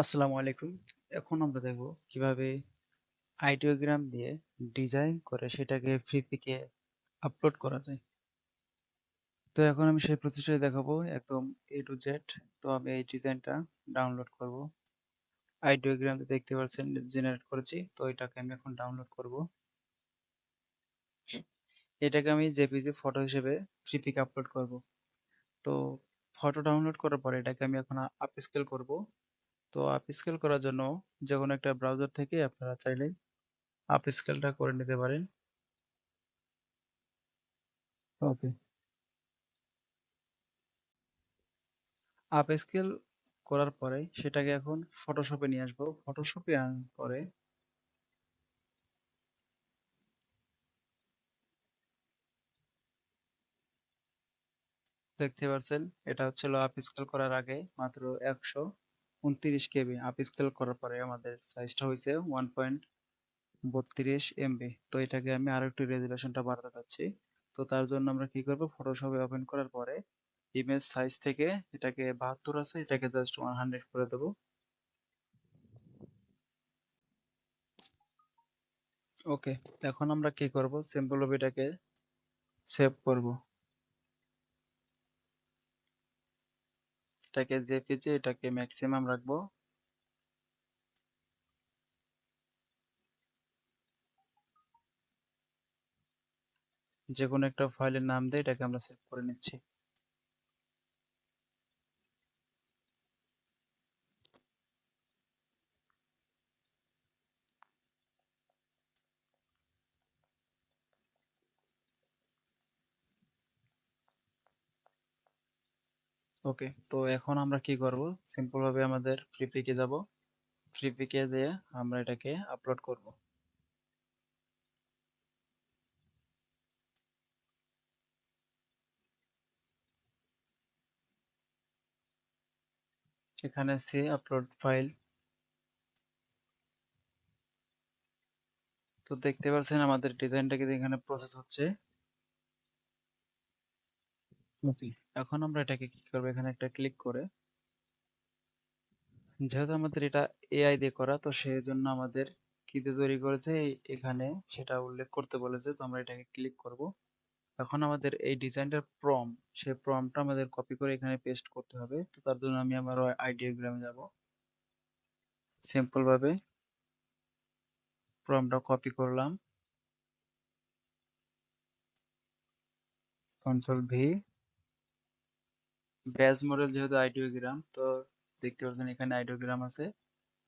আসসালামু আলাইকুম। এখন আমরা দেখব কীভাবে আইডিওগ্রাম দিয়ে ডিজাইন করে সেটাকে ফ্রিপিকে আপলোড করা যায়। তো এখন আমি সেই প্রসেসটাই দেখাবো একদম এ টু জেড তো আমি এই ডিজাইনটা ডাউনলোড করব। আইডিওগ্রাম দেখতে পাচ্ছেন জেনারেট করেছি। তো এটাকে আমি এখন ডাউনলোড করব। এটাকে আমি জেপিজি ফটো হিসেবে ফ্রিপিকে আপলোড করব। তো ফটো ডাউনলোড করার পরে এটাকে আমি এখন আপ স্কেল করব। তো আপ স্কেল করার জন্য যে কোনো একটা ব্রাউজার থেকে আপনারা চাইলে আপ স্কেলটা করে নিতে পারেন। ওকে আপ স্কেল করার পরে সেটাকে এখন ফটোশপে নিয়ে আসব। ফটোশপে আনার পরে দেখতে পাচ্ছেন এটা হচ্ছিল আপ স্কেল করার আগে মাত্র একশো উনত্রিশ কেবি আপ স্কেল করার পরে আমাদের সাইজটা হয়েছে ওয়ান পয়েন্ট বত্রিশ এমবি তো এটাকে আমি আরও একটু রেজুলেশনটা বাড়াতে চাচ্ছি। তো তার জন্য আমরা কি করব? ফটোশপে ওপেন করার পরে ইমেজ সাইজ থেকে এটাকে বাহাত্তর আছে, এটাকে জাস্ট ওয়ান হান্ড্রেড করে দেবো। ওকে এখন আমরা কি করব? সিম্পল এটাকে সেভ করব। এটাকে যে জেপিজি এটাকে ম্যাক্সিমাম রাখব। যে কোনো একটা ফাইলের নাম দিয়ে এটাকে আমরা সেভ করে নিচ্ছি। ওকে, তো এখন আমরা কি করব? সিম্পল ভাবে আমাদের ফ্রি ফ্রিপিকে যাব। ফ্রিপিকে দিয়ে আমরা এটাকে আপলোড করব। এখানে সি আপলোড ফাইল তো দেখতে পাচ্ছেন আমাদের ডিজাইনটা কিন্তু এখানে প্রসেস হচ্ছে। এখন আমরা এটাকে কি করব? এখানে একটা ক্লিক করে। যেহেতু আমাদের এটা এআই দিয়ে করা, তো সেই জন্য আমাদের কি দিয়ে তৈরি করেছে? এখানে সেটা উল্লেখ করতে বলেছে, তো আমরা এটাকে ক্লিক করব। এখন আমাদের এই ডিজাইনটার প্রম সেই প্রমটা আমাদের কপি করে এখানে পেস্ট করতে হবে। তো তার জন্য আমি আমার আইডিওগ্রামে যাব। সিম্পল ভাবে প্রমটা কপি করলাম। কন্ট্রোল ভি ব্যাজ মডেল যেহেতু আইডিওগ্রাম, তো দেখতে পাচ্ছেন এখানে আইডিওগ্রাম আছে।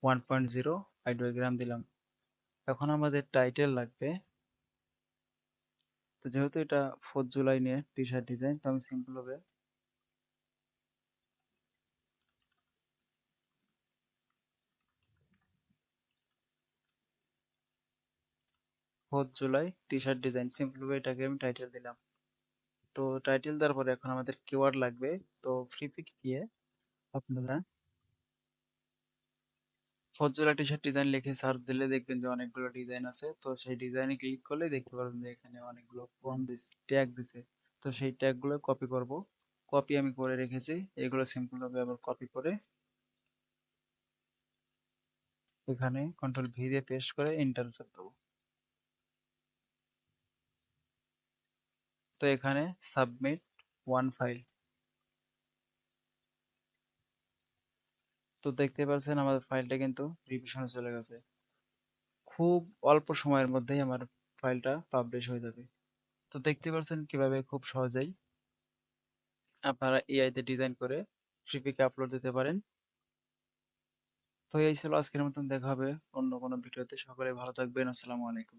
ওয়ান পয়েন্ট জিরো আইডিওগ্রাম দিলাম। এখন আমাদের টাইটেল লাগবে। তো যেহেতু এটা ফোর্থ জুলাই নিয়ে টি শার্ট ডিজাইন তো আমি সিম্পল হবে। Fourth July T shirt design simple ভাবে এটাকে আমি টাইটেল দিলাম। তো টাইটেল দেওয়ার পরে এখন আমাদের কিওয়ার্ড লাগবে। তো ফ্রি পিক গিয়ে আপনারা ফজলা টি শার্ট ডিজাইন লিখে সার্চ দিলে দেখবেন যে অনেকগুলো ডিজাইন আছে। তো সেই ডিজাইনে ক্লিক করলে দেখতে পারবেন যে এখানে অনেকগুলো ফর্ম দিছে ট্যাগ দিছে। তো সেই ট্যাগগুলো কপি করব। কপি আমি করে রেখেছি। এগুলো সিম্পল ভাবে আবার কপি করে এখানে কন্ট্রোল ভি দিয়ে পেস্ট করে এন্টার চাপ দেবো। তো এখানে সাবমিট ওয়ান ফাইল তো দেখতে পাচ্ছেন আমাদের ফাইলটা কিন্তু রিভিশনে চলে গেছে। খুব অল্প সময়ের মধ্যেই আমার ফাইলটা পাবলিশ হয়ে যাবে। তো দেখতে পাচ্ছেন কীভাবে খুব সহজেই আপনারা এআই তে ডিজাইন করে ফ্রিপিকে আপলোড দিতে পারেন। তো এই ছিল আজকের মতন, দেখা হবে অন্য কোনো ভিডিওতে। সকলে ভালো থাকবেন। আসসালামু আলাইকুম।